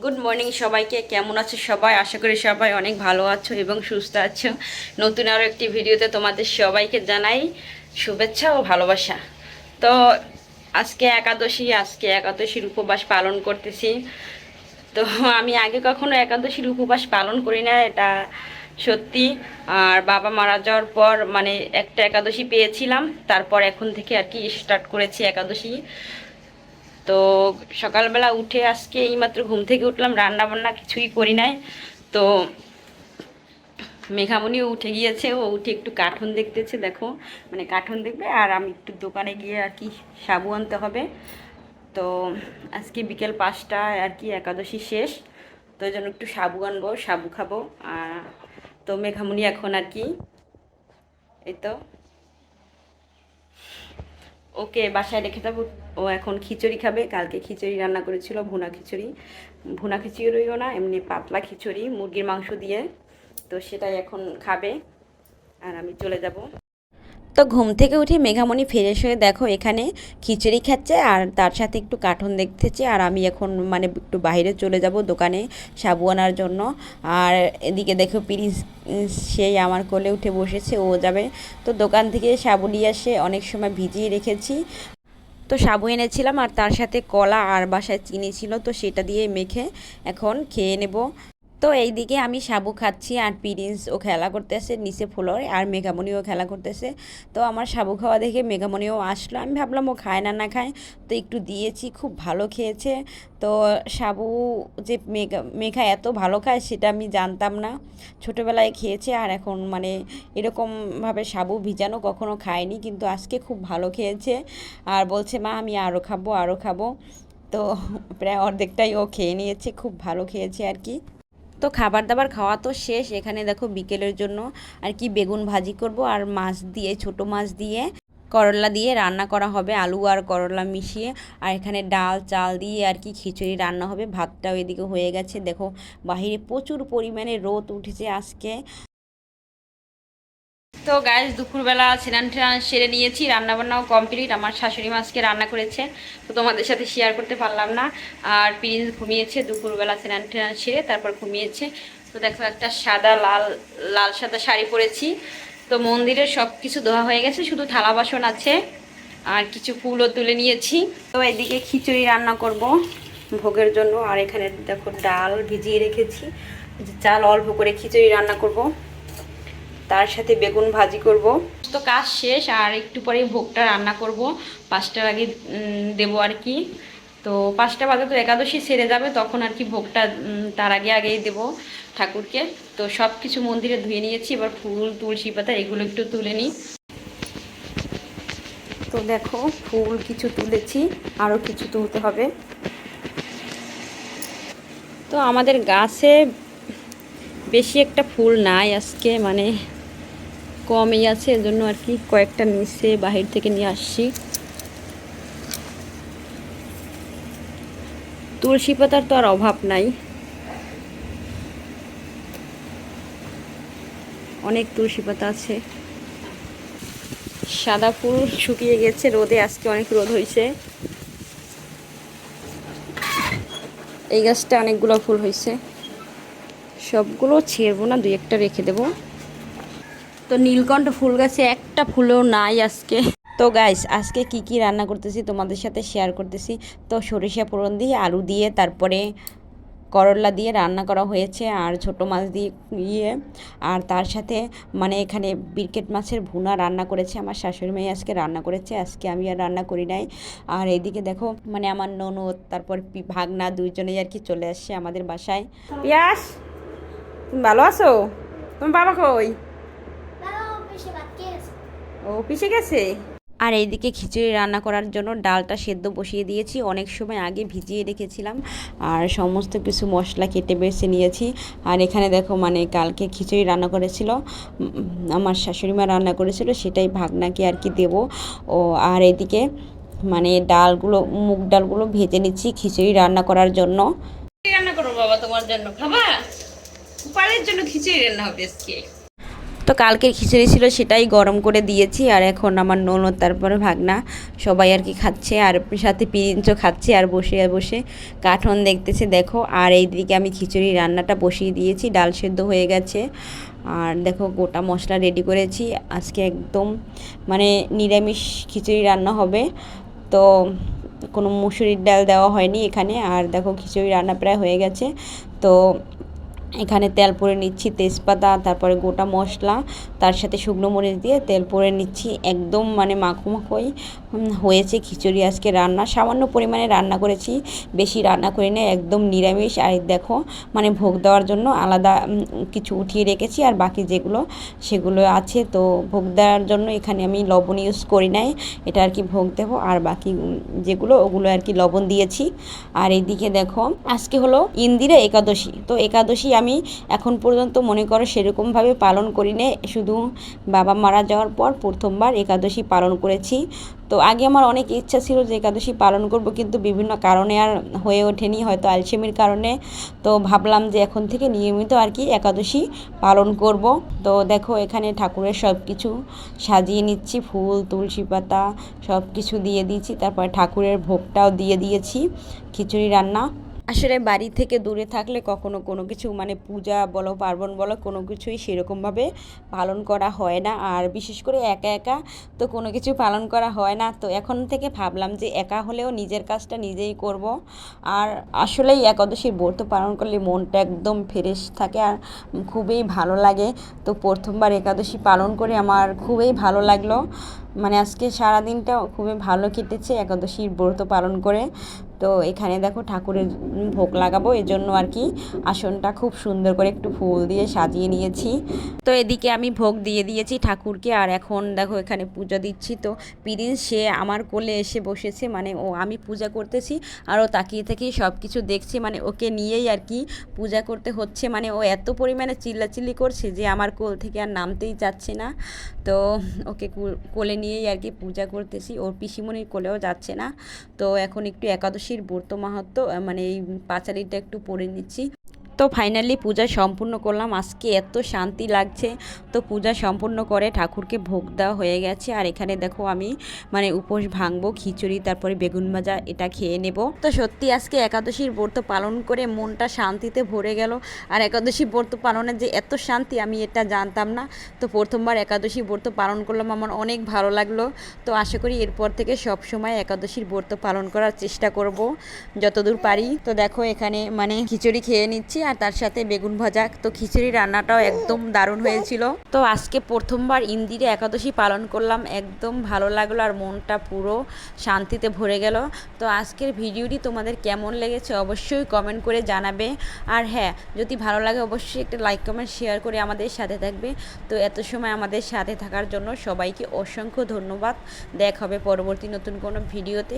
Good morning সবাইকে, কেমন আছো সবাই? আশা করি সবাই অনেক ভালো আছো এবং সুস্থ আছো। নতুন আরও একটি ভিডিওতে তোমাদের সবাইকে জানাই শুভেচ্ছা ও ভালোবাসা। তো আজকে একাদশী, আজকে একাদশীর উপবাস পালন করতেছি। তো আমি আগে কখনো একাদশীর উপবাস পালন করি না, এটা সত্যি। আর বাবা মারা যাওয়ার পর মানে একটা একাদশী পেয়েছিলাম, তারপর এখন থেকে আর কি স্টার্ট করেছি একাদশী। তো সকালবেলা উঠে আজকে এইমাত্র ঘুম থেকে উঠলাম রান্না বান্না কিছুই করি নাই। তো মেঘামণিও উঠে গিয়েছে, ও উঠে একটু কার্টুন দেখতেছে, দেখো। মানে কার্টুন দেখবে, আর আমি একটু দোকানে গিয়ে আর কি সাবু আনতে হবে। তো আজকে বিকেল পাঁচটায় আর কি একাদশী শেষ। তো জন্য একটু সাবু আনব, সাবু খাব। আর তো মেঘামণি এখন আর কি, এই তো। ওকে বাসায় রেখে দেবো ও এখন খিচুড়ি খাবে। কালকে খিচুড়ি রান্না করেছিল ভুনা খিচুড়ি। ভুনা খিচুড়িও না, এমনি পাতলা খিচুড়ি, মুরগির মাংস দিয়ে। তো সেটাই এখন খাবে। আর আমি চলে যাব। তো ঘুম থেকে উঠে মেঘামণি ফ্রেশ হয়ে দেখো এখানে খিচুড়ি খাচ্ছে আর তার সাথে একটু কার্টুন দেখতেছে আর আমি এখন মানে একটু বাইরে চলে যাব দোকানে সাবু আনার জন্য। আর এদিকে দেখো পিরিস সেই আমার কোলে উঠে বসেছে, ও যাবে। তো দোকান থেকে সাবু নিয়ে এসে অনেক সময় ভিজিয়ে রেখেছি। তো সাবু এনেছিলাম আর তার সাথে কলা আর বাসায় চিনি ছিল, তো সেটা দিয়ে মেখে এখন খেয়ে নেব। তো এইদিকে আমি সাবু খাচ্ছি আর পিরিন্স ও খেলা করতেছে নিচে ফ্লোরে আর মেঘামণিও খেলা করতেছে। তো আমার সাবু খাওয়া দেখে মেঘামণিও আসলো। আমি ভাবলাম ও খায় না না খায়। তো একটু দিয়েছি, খুব ভালো খেয়েছে। তো সাবু যে মেঘা মেঘা এত ভালো খায় সেটা আমি জানতাম না। ছোটোবেলায় খেয়েছে আর এখন মানে এরকমভাবে সাবু ভিজানো কখনো খায়নি, কিন্তু আজকে খুব ভালো খেয়েছে। আর বলছে, মা, আমি আরও খাব আরও খাব। তো প্রায় অর্ধেকটাই ও খেয়ে নিয়েছে, খুব ভালো খেয়েছে আর কি। তো খাবার দাবার খাওয়া তো শেষ। এখানে দেখো বিকেলের জন্য আর কি বেগুন ভাজি করব আর মাছ দিয়ে, ছোট মাছ দিয়ে করলা দিয়ে রান্না করা হবে, আলু আর করলা মিশিয়ে। আর এখানে ডাল, চাল দিয়ে আর কি খিচুড়ি রান্না হবে। ভাতটাও এদিকে হয়ে গেছে। দেখো বাহিরে প্রচুর পরিমাণে রোদ উঠেছে আজকে। তো গাছ দুপুরবেলা স্নান টান সেরে নিয়েছি, রান্নাবান্নাও কমপ্লিট আমার শাশুড়ি মাছকে রান্না করেছে তো তোমাদের সাথে শেয়ার করতে পারলাম না। আর প্রিন্স ঘুমিয়েছে, দুপুরবেলা স্নান টান সেরে তারপর ঘুমিয়েছে। তো দেখো একটা সাদা লাল লাল সাদা শাড়ি পরেছি। তো মন্দিরের সব কিছু ধোয়া হয়ে গেছে, শুধু থালা বাসন আছে, আর কিছু ফুলও তুলে নিয়েছি। তো এদিকে খিচুড়ি রান্না করব ভোগের জন্য। আর এখানে দেখো ডাল ভিজিয়ে রেখেছি। চাল অল্প করে খিচুড়ি রান্না করব। তার সাথে বেগুন ভাজি করব। তো কাজ শেষ আর একটু পরেই ভোগটা রান্না করব। পাঁচটার আগে দেবো আর কি। তো পাঁচটা বাজে তো একাদশী সেরে যাবে তখন আর কি ভোগটা তার আগে আগেই দেব ঠাকুরকে। তো সব কিছু মন্দিরে ধুয়ে নিয়েছি এবার ফুল তুলসী পাতা এগুলো একটু তুলে নিই। তো দেখো ফুল কিছু তুলেছি আরও কিছু তুলতে হবে। তো আমাদের গাছে বেশি একটা ফুল নাই আজকে মানে কমই আছে এজন্য আর কি কয়েকটা নিচে বাহির থেকে নিয়ে আসছি। তুলসী পাতার তো আর অভাব নাই। অনেক তুলসী পাতা আছে। সাদা ফুল শুকিয়ে গেছে, রোদে আজকে অনেক রোদ হয়েছে এই গাছটা অনেকগুলো ফুল হয়েছে সবগুলো ছেড়বো না, দুই একটা রেখে দেবো। তো নীলকণ্ঠ ফুল গাছে একটা ফুলও নাই আজকে। তো গাইস আজকে কি কি রান্না করতেছি তোমাদের সাথে শেয়ার করতেছি। তো সরিষা ফোড়ন দিয়ে, আলু দিয়ে, তারপরে করলা দিয়ে রান্না করা হয়েছে আর ছোট মাছ দিয়ে ইয়ে। আর তার সাথে মানে এখানে বিরকেট মাছের ভুনা রান্না করেছে, আমার শাশুড়ি মেয়ে আজকে রান্না করেছে, আজকে আমি আর রান্না করি নাই। আর এইদিকে দেখো মানে আমার ননদ, তারপর ভাগনা দুইজনেই আর কি চলে আসছে আমাদের বাসায়। পিয়াস তুমি ভালো আছো? তোমার বাবা কই? ও পিছে গেছে? আর এইদিকে খিচুড়ি রান্না করার জন্য ডালটা সেদ্ধ বসিয়ে দিয়েছি। অনেক সময় আগে ভিজিয়ে রেখেছিলাম। আর সমস্ত কিছু মশলা কেটে বেছে নিয়েছি। আর এখানে দেখো মানে কালকে খিচুড়ি রান্না করেছিল। আমার শাশুড়ি মা রান্না করেছিল সেটাই ভাগনাকে আর কি দেবো। ও আর এদিকে মানে ডালগুলো মুগ ডালগুলো ভেজে নিচ্ছি খিচুড়ি রান্না করার জন্য। রান্না করব বাবা তোমার জন্য। খাবা? পাড়ের জন্য খিচুড়ি রান্না হবে আজকে। তো কালকের খিচুড়ি ছিল সেটাই গরম করে দিয়েছি আর এখন আমার ননদ তারপরে ভাগনা সবাই আর কি খাচ্ছে আর সাথে পিঞ্চও খাচ্ছে আর বসে বসে কাঠন দেখতেছে, দেখো। আর এইদিকে আমি খিচুড়ি রান্নাটা বসিয়ে দিয়েছি, ডাল সেদ্ধ হয়ে গেছে। আর দেখো গোটা মশলা রেডি করেছি। আজকে একদম মানে নিরামিষ খিচুড়ি রান্না হবে। তো কোনো মুসুরির ডাল দেওয়া হয়নি এখানে। আর দেখো খিচুড়ি রান্না প্রায় হয়ে গেছে। তো এখানে তেল পরে নিচ্ছি তেজপাতা, তারপরে গোটা মশলা, তার সাথে শুকনো মরিচ দিয়ে তেল পরে নিচ্ছি। একদম মানে মাখো মাখোই হয়েছে খিচুড়ি আজকে রান্না। সামান্য পরিমাণে রান্না করেছি, বেশি রান্না করি না একদম নিরামিষ। আর দেখো মানে ভোগ দেওয়ার জন্য আলাদা কিছু উঠিয়ে রেখেছি। আর বাকি যেগুলো, সেগুলো আছে। তো ভোগ দেওয়ার জন্য এখানে আমি লবণ ইউজ করি নাই, এটা আর কি ভোগ দেবো। আর বাকি যেগুলো, ওগুলো আর কি লবণ দিয়েছি। আর এইদিকে দেখো, আজকে হলো ইন্দিরা একাদশী। তো একাদশী আমি এখন পর্যন্ত মনে করো সেরকমভাবে পালন করি না শুধু বাবা মারা যাওয়ার পর প্রথমবার একাদশী পালন করেছি। তো আগে আমার অনেক ইচ্ছা ছিল যে একাদশী পালন করব, কিন্তু বিভিন্ন কারণে আর হয়ে ওঠেনি, হয়তো আলসেমির কারণে। তো ভাবলাম যে এখন থেকে নিয়মিত আর কি একাদশী পালন করব। তো দেখো এখানে ঠাকুরের সব কিছু সাজিয়ে নিচ্ছি, ফুল, তুলসী পাতা সব কিছু দিয়ে দিয়েছি। তারপর ঠাকুরের ভোগটাও দিয়ে দিয়েছি, খিচুড়ি রান্না। আসলে বাড়ি থেকে দূরে থাকলে কখনো কোনো কিছু মানে পূজা বলো, পার্বণ বলো, কোনো কিছুই সেরকমভাবে পালন করা হয় না। আর বিশেষ করে একা একা তো কোনো কিছু পালন করা হয় না। তো এখন থেকে ভাবলাম যে একা হলেও নিজের কাজটা নিজেই করব। আর আসলেই একাদশীর ব্রত পালন করলে মনটা একদম ফ্রেশ থাকে আর খুবই ভালো লাগে। তো প্রথমবার একাদশী পালন করে আমার খুবই ভালো লাগল। মানে আজকে সারাদিনটা খুবই ভালো কেটেছে একাদশীর ব্রত পালন করে। তো এখানে দেখো ঠাকুরের ভোগ লাগাবো, এজন্য আর কি আসনটা খুব সুন্দর করে একটু ফুল দিয়ে সাজিয়ে নিয়েছি। তো এদিকে আমি ভোগ দিয়ে দিয়েছি ঠাকুরকে, আর এখন দেখো এখানে পূজা দিচ্ছি। তো পিরিন, সে আমার কোলে এসে বসেছে মানে ও, আমি পূজা করতেছি, আর ও তাকিয়ে থেকেই সব কিছু দেখছে মানে ওকে নিয়েই আর কি পূজা করতে হচ্ছে। মানে ও এত পরিমাণে চিল্লাচিল্লি করছে যে আমার কোল থেকে আর নামতেই যাচ্ছে না। তো ওকে কোলে নিয়েই আর কি পূজা করতেছি, ওর পিসিমণির কোলেও যাচ্ছে না। তো এখন একটু একাদশীর ব্রত মাহাত্ম আহ, মানে এই পাঁচালিটা একটু পরে নিচ্ছি। তো ফাইনালি পূজা সম্পূর্ণ করলাম। আজকে এত শান্তি লাগছে। তো পূজা সম্পূর্ণ করে ঠাকুরকে ভোগ দেওয়া হয়ে গেছে। আর এখানে দেখো আমি মানে উপোস ভাঙবো, খিচুড়ি, তারপরে বেগুন ভাজা, এটা খেয়ে নেব। তো সত্যি আজকে একাদশীর ব্রত পালন করে মনটা শান্তিতে ভরে গেল। আর একাদশী ব্রত পালনের যে এত শান্তি আমি এটা জানতাম না। তো প্রথমবার একাদশী ব্রত পালন করলাম, আমার অনেক ভালো লাগল। তো আশা করি এরপর থেকে সব সময় একাদশীর ব্রত পালন করার চেষ্টা করব, যতদূর পারি। তো দেখো এখানে মানে খিচুড়ি খেয়ে নিচ্ছি। আর তার সাথে বেগুন ভাজা, তো খিচুড়ি রান্নাটাও একদম দারুণ হয়েছিল। তো আজকে প্রথমবার ইন্দিরে একাদশী পালন করলাম, একদম ভালো লাগল আর মনটা পুরো শান্তিতে ভরে গেল। তো আজকের ভিডিওটি তোমাদের কেমন লেগেছে অবশ্যই কমেন্ট করে জানাবে। আর হ্যাঁ যদি ভালো লাগে অবশ্যই একটা লাইক কমেন্ট শেয়ার করে আমাদের সাথে থাকবে। তো এত সময় আমাদের সাথে থাকার জন্য সবাইকে অসংখ্য ধন্যবাদ। দেখা হবে পরবর্তী নতুন কোনো ভিডিওতে।